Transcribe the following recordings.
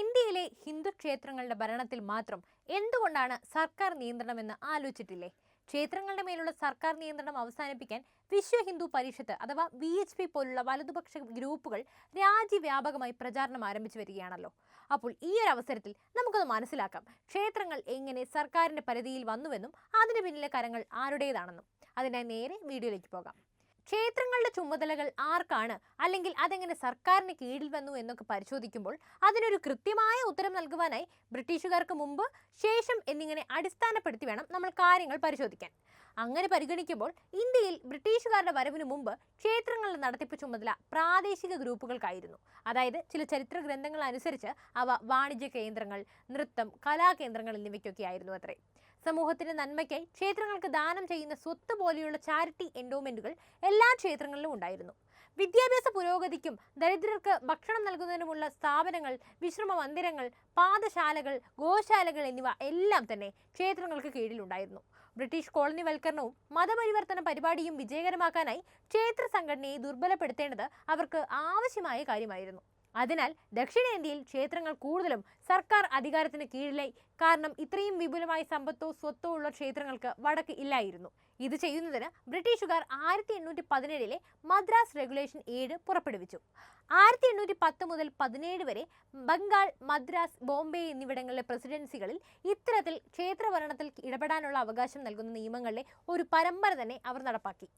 ഇന്ത്യയിലെ ഹിന്ദു ക്ഷേത്രങ്ങളുടെ ഭരണത്തിൽ മാത്രം എന്തുകൊണ്ടാണ് സർക്കാർ നിയന്ത്രണമെന്ന് ആലോചിച്ചിട്ടില്ലേ? ക്ഷേത്രങ്ങളുടെ മേലുള്ള സർക്കാർ നിയന്ത്രണം അവസാനിപ്പിക്കാൻ വിശ്വ ഹിന്ദു പരിഷത്ത് അഥവാ വി എച്ച് പി പോലുള്ള വലതുപക്ഷ ഗ്രൂപ്പുകൾ രാജ്യവ്യാപകമായി പ്രചാരണം ആരംഭിച്ചു വരികയാണല്ലോ. അപ്പോൾ ഈ ഒരു അവസരത്തിൽ നമുക്കത് മനസ്സിലാക്കാം ക്ഷേത്രങ്ങൾ എങ്ങനെ സർക്കാരിന്റെ പരിധിയിൽ വന്നുവെന്നും അതിന് പിന്നിലെ കരങ്ങൾ ആരുടേതാണെന്നും. അതിനായി നേരെ വീഡിയോയിലേക്ക് പോകാം. ക്ഷേത്രങ്ങളുടെ ചുമതലകൾ ആർക്കാണ്? അല്ലെങ്കിൽ അതെങ്ങനെ സർക്കാരിന് കീഴിൽ വന്നു എന്നൊക്കെ പരിശോധിക്കുമ്പോൾ അതിനൊരു കൃത്യമായ ഉത്തരം നൽകുവാനായി ബ്രിട്ടീഷുകാർക്ക് മുമ്പ് ശേഷം എന്നിങ്ങനെ അടിസ്ഥാനപ്പെടുത്തി വേണം നമ്മൾ കാര്യങ്ങൾ പരിശോധിക്കാൻ. അങ്ങനെ പരിഗണിക്കുമ്പോൾ ഇന്ത്യയിൽ ബ്രിട്ടീഷുകാരുടെ വരവിന് മുമ്പ് ക്ഷേത്രങ്ങളുടെ നടത്തിപ്പ് ചുമതല പ്രാദേശിക ഗ്രൂപ്പുകൾക്കായിരുന്നു. അതായത് ചില ചരിത്ര ഗ്രന്ഥങ്ങൾ അനുസരിച്ച് അവ വാണിജ്യ കേന്ദ്രങ്ങൾ നൃത്തം കലാകേന്ദ്രങ്ങൾ എന്നിവയ്ക്കൊക്കെ ആയിരുന്നു അത്രേ. സമൂഹത്തിന്റെ നന്മയ്ക്കായി ക്ഷേത്രങ്ങൾക്ക് ദാനം ചെയ്യുന്ന സ്വത്ത് പോലെയുള്ള ചാരിറ്റി എൻഡോമെന്റുകൾ എല്ലാ ക്ഷേത്രങ്ങളിലും ഉണ്ടായിരുന്നു. വിദ്യാഭ്യാസ പുരോഗതിക്കും ദരിദ്രർക്ക് ഭക്ഷണം നൽകുന്നതിനുമുള്ള സ്ഥാപനങ്ങൾ വിശ്രമ മന്ദിരങ്ങൾ പാതശാലകൾ ഗോശാലകൾ എന്നിവ എല്ലാം തന്നെ ക്ഷേത്രങ്ങൾക്ക് കീഴിലുണ്ടായിരുന്നു. ബ്രിട്ടീഷ് കോളനിവൽക്കരണവും മതപരിവർത്തന പരിപാടിയും വിജയകരമാക്കാനായി ക്ഷേത്ര സംഘടനയെ ദുർബലപ്പെടുത്തേണ്ടത് അവർക്ക് ആവശ്യമായ കാര്യമായിരുന്നു. അതിനാൽ ദക്ഷിണേന്ത്യയിൽ ക്ഷേത്രങ്ങൾ കൂടുതലും സർക്കാർ അധികാരത്തിന് കീഴിലായി. കാരണം ഇത്രയും വിപുലമായ സമ്പത്തോ സ്വത്തോ ഉള്ള ക്ഷേത്രങ്ങൾക്ക് വടക്ക് ഇല്ലായിരുന്നു. ഇത് ചെയ്യുന്നതിന് ബ്രിട്ടീഷുകാർ ആയിരത്തി എണ്ണൂറ്റി പതിനേഴിലെ മദ്രാസ് റെഗുലേഷൻ ഏഴ് പുറപ്പെടുവിച്ചു. ആയിരത്തി എണ്ണൂറ്റി പത്ത് മുതൽ പതിനേഴ് വരെ ബംഗാൾ മദ്രാസ് ബോംബെ എന്നിവിടങ്ങളിലെ പ്രസിഡൻസികളിൽ ഇത്തരത്തിൽ ക്ഷേത്രഭരണത്തിൽ ഇടപെടാനുള്ള അവകാശം നൽകുന്ന നിയമങ്ങളിലെ ഒരു പരമ്പര തന്നെ അവർ നടപ്പാക്കി.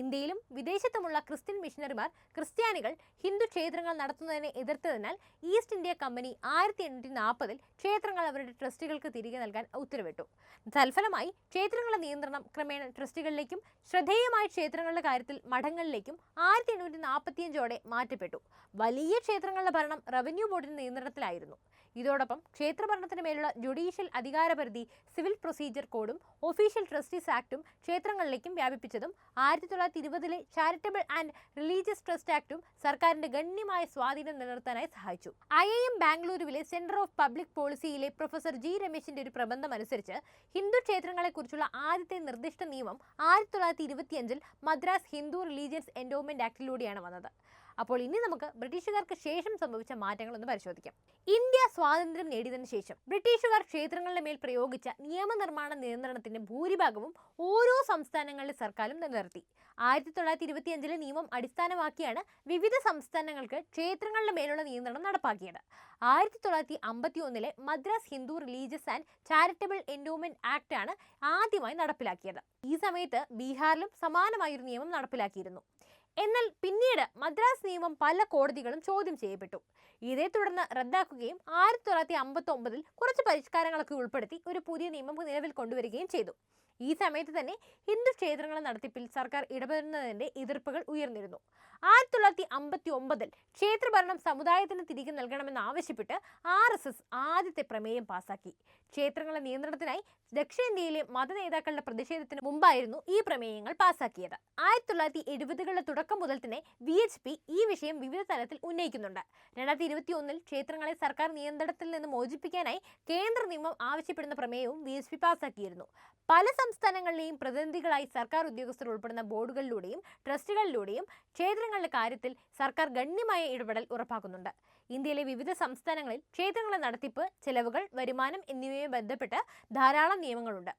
ഇന്ത്യയിലും വിദേശത്തുമുള്ള ക്രിസ്ത്യൻ മിഷനറിമാർ ക്രിസ്ത്യാനികൾ ഹിന്ദു ക്ഷേത്രങ്ങൾ നടത്തുന്നതിനെ എതിർത്തതിനാൽ ഈസ്റ്റ് ഇന്ത്യ കമ്പനി ആയിരത്തി എണ്ണൂറ്റി നാൽപ്പതിൽ ക്ഷേത്രങ്ങൾ അവരുടെ ട്രസ്റ്റുകൾക്ക് തിരികെ നൽകാൻ ഉത്തരവിട്ടു. തൽഫലമായി ക്ഷേത്രങ്ങളുടെ നിയന്ത്രണം ക്രമേണ ട്രസ്റ്റുകളിലേക്കും ശ്രദ്ധേയമായ ക്ഷേത്രങ്ങളുടെ കാര്യത്തിൽ മഠങ്ങളിലേക്കും ആയിരത്തി എണ്ണൂറ്റി നാൽപ്പത്തിയഞ്ചോടെ മാറ്റപ്പെട്ടു. വലിയ ക്ഷേത്രങ്ങളുടെ ഭരണം റവന്യൂ ബോർഡിന്റെ നിയന്ത്രണത്തിലായിരുന്നു. ഇതോടൊപ്പം ക്ഷേത്രഭരണത്തിന് മേലുള്ള ജുഡീഷ്യൽ അധികാരപരിധി സിവിൽ പ്രൊസീജിയർ കോഡും ഒഫീഷ്യൽ ട്രസ്റ്റീസ് ആക്ടും ക്ഷേത്രങ്ങളിലേക്കും വ്യാപിപ്പിച്ചതും ആയിരത്തി തൊള്ളായിരത്തി ഇരുപതിലെ ചാരിറ്റബിൾ ആൻഡ് റിലീജിയസ് ട്രസ്റ്റ് ആക്ടും സർക്കാരിന്റെ ഗണ്യമായ സ്വാധീനം നിലനിർത്താനായി സഹായിച്ചു. ഐ ഐ എം ബാംഗ്ലൂരുവിലെ സെന്റർ ഓഫ് പബ്ലിക് പോളിസിയിലെ പ്രൊഫസർ ജി രമേശിന്റെ ഒരു പ്രബന്ധം അനുസരിച്ച് ഹിന്ദു ക്ഷേത്രങ്ങളെക്കുറിച്ചുള്ള ആദ്യത്തെ നിർദ്ദിഷ്ട നിയമം ആയിരത്തി തൊള്ളായിരത്തി ഇരുപത്തിയഞ്ചിൽ മദ്രാസ് ഹിന്ദു റിലീജിയസ് എൻഡോമെന്റ് ആക്ടിലൂടെയാണ് വന്നത്. അപ്പോൾ ഇനി നമുക്ക് ബ്രിട്ടീഷുകാർക്ക് ശേഷം സംഭവിച്ച മാറ്റങ്ങൾ ഒന്ന് പരിശോധിക്കാം. ഇന്ത്യ സ്വാതന്ത്ര്യം നേടിയതിനു ശേഷം ബ്രിട്ടീഷുകാർ ക്ഷേത്രങ്ങളുടെ മേൽ പ്രയോഗിച്ച നിയമനിർമ്മാണ നിയന്ത്രണത്തിന്റെ ഭൂരിഭാഗവും ഓരോ സംസ്ഥാനങ്ങളിലെ സർക്കാരും നിലനിർത്തി. ആയിരത്തി തൊള്ളായിരത്തി ഇരുപത്തിയഞ്ചിലെ നിയമം അടിസ്ഥാനമാക്കിയാണ് വിവിധ സംസ്ഥാനങ്ങൾക്ക് ക്ഷേത്രങ്ങളുടെ മേലുള്ള നിയന്ത്രണം നടപ്പാക്കിയത്. ആയിരത്തി തൊള്ളായിരത്തി അമ്പത്തി ഒന്നിലെ Madras Hindu religious and charitable endowment act ആണ് ആദ്യമായി നടപ്പിലാക്കിയത്. ഈ സമയത്ത് ബീഹാറിലും സമാനമായൊരു നിയമം നടപ്പിലാക്കിയിരുന്നു. എന്നാൽ പിന്നീട് മദ്രാസ് നിയമം പല കോടതികളും ചോദ്യം ചെയ്യപ്പെട്ടു. ഇതേ തുടർന്ന് റദ്ദാക്കുകയും ആയിരത്തി തൊള്ളായിരത്തി അമ്പത്തി ഒമ്പതിൽ കുറച്ച് പരിഷ്കാരങ്ങളൊക്കെ ഉൾപ്പെടുത്തി ഒരു പുതിയ നിയമം നിലവിൽ കൊണ്ടുവരികയും ചെയ്തു. ഈ സമയത്ത് തന്നെ ഹിന്ദു ക്ഷേത്രങ്ങളുടെ നടത്തിപ്പിൽ സർക്കാർ ഇടപെടുന്നതിന്റെ എതിർപ്പുകൾ ഉയർന്നിരുന്നു. ആയിരത്തി തൊള്ളായിരത്തി അമ്പത്തി ഒമ്പതിൽ ക്ഷേത്രഭരണം സമുദായത്തിന് തിരികെ നൽകണമെന്ന് ആവശ്യപ്പെട്ട് ആർ എസ് എസ് ആദ്യത്തെ പ്രമേയം പാസാക്കി. ക്ഷേത്രങ്ങളുടെ നിയന്ത്രണത്തിനായി ദക്ഷിണേന്ത്യയിലെ മതനേതാക്കളുടെ പ്രതിഷേധത്തിന് മുമ്പായിരുന്നു ഈ പ്രമേയങ്ങൾ പാസാക്കിയത്. ആയിരത്തി തൊള്ളായിരത്തി എഴുപതുകളുടെ തുടക്കം മുതൽ തന്നെ വി എച്ച് പി ഈ വിഷയം വിവിധ തലത്തിൽ ഉന്നയിക്കുന്നുണ്ട്. രണ്ടായിരത്തി ഇരുപത്തി ഒന്നിൽ ക്ഷേത്രങ്ങളെ സർക്കാർ നിയന്ത്രണത്തിൽ നിന്ന് മോചിപ്പിക്കാനായി കേന്ദ്ര നിയമം ആവശ്യപ്പെടുന്ന പ്രമേയവും വി എച്ച് പി പാസാക്കിയിരുന്നു. പല സംസ്ഥാനങ്ങളിലെയും പ്രതിനിധികളായി സർക്കാർ ഉദ്യോഗസ്ഥർ ഉൾപ്പെടുന്ന ബോർഡുകളിലൂടെയും ട്രസ്റ്റുകളിലൂടെയും ക്ഷേത്രങ്ങളുടെ കാര്യത്തിൽ സർക്കാർ ഗണ്യമായ ഇടപെടൽ ഉറപ്പാക്കുന്നുണ്ട്. ഇന്ത്യയിലെ വിവിധ സംസ്ഥാനങ്ങളിൽ ക്ഷേത്രങ്ങളുടെ നടത്തിപ്പ് ചെലവുകൾ വരുമാനം എന്നിവയുമായി ബന്ധപ്പെട്ട് ധാരാളം നിയമങ്ങളുണ്ട്.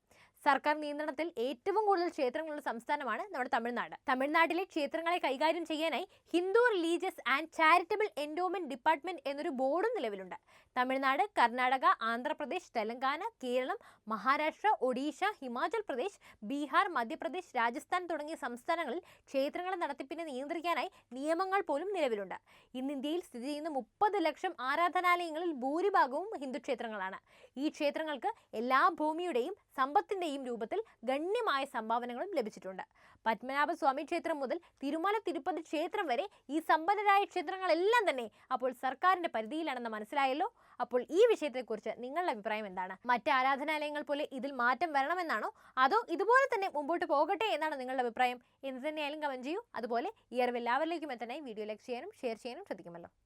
സർക്കാർ നിയന്ത്രണത്തിൽ ഏറ്റവും കൂടുതൽ ക്ഷേത്രങ്ങളുള്ള സംസ്ഥാനമാണ് നമ്മുടെ തമിഴ്നാട്. തമിഴ്നാട്ടിലെ ക്ഷേത്രങ്ങളെ കൈകാര്യം ചെയ്യാനായി Hindu religious and charitable endowment department എന്നൊരു ബോർഡും നിലവിലുണ്ട്. തമിഴ്നാട് കർണാടക ആന്ധ്രാപ്രദേശ് തെലങ്കാന കേരളം മഹാരാഷ്ട്ര ഒഡീഷ ഹിമാചൽ പ്രദേശ് ബീഹാർ മധ്യപ്രദേശ് രാജസ്ഥാൻ തുടങ്ങിയ സംസ്ഥാനങ്ങളിൽ ക്ഷേത്രങ്ങളെ നടത്തിപ്പിനെ നിയന്ത്രിക്കാനായി നിയമങ്ങൾ പോലും നിലവിലുണ്ട്. ഇന്ന് ഇന്ത്യയിൽ സ്ഥിതി ചെയ്യുന്ന മുപ്പത് ലക്ഷം ആരാധനാലയങ്ങളിൽ ഭൂരിഭാഗവും ഹിന്ദു ക്ഷേത്രങ്ങളാണ്. ഈ ക്ഷേത്രങ്ങൾക്ക് എല്ലാ ഭൂമിയുടെയും സമ്പത്തിന്റെയും രൂപത്തിൽ ഗണ്യമായ സംഭാവനകളും ലഭിച്ചിട്ടുണ്ട്. പത്മനാഭസ്വാമി ക്ഷേത്രം മുതൽ തിരുമല തിരുപ്പതി ക്ഷേത്രം വരെ ഈ സമ്പന്നരായ ക്ഷേത്രങ്ങളെല്ലാം തന്നെ അപ്പോൾ സർക്കാരിന്റെ പരിധിയിലാണെന്ന് മനസ്സിലായല്ലോ? അപ്പോൾ ഈ വിഷയത്തെക്കുറിച്ച് നിങ്ങളുടെ അഭിപ്രായം എന്താണ്? മറ്റ് ആരാധനാലയങ്ങൾ പോലെ ഇതിൽ മാറ്റം വരണമെന്നാണോ? അതോ ഇതുപോലെ തന്നെ മുമ്പോട്ട് പോകട്ടെ എന്നാണ് നിങ്ങളുടെ അഭിപ്രായം? എന്ത് തന്നെയായാലും കമന്റ് ചെയ്യൂ. അതുപോലെ ഈ അറിവ് എല്ലാവരിലേക്കും എത്തനായി വീഡിയോ ലൈക്ക് ചെയ്യാനും ഷെയർ ചെയ്യാനും ശ്രദ്ധിക്കുമല്ലോ.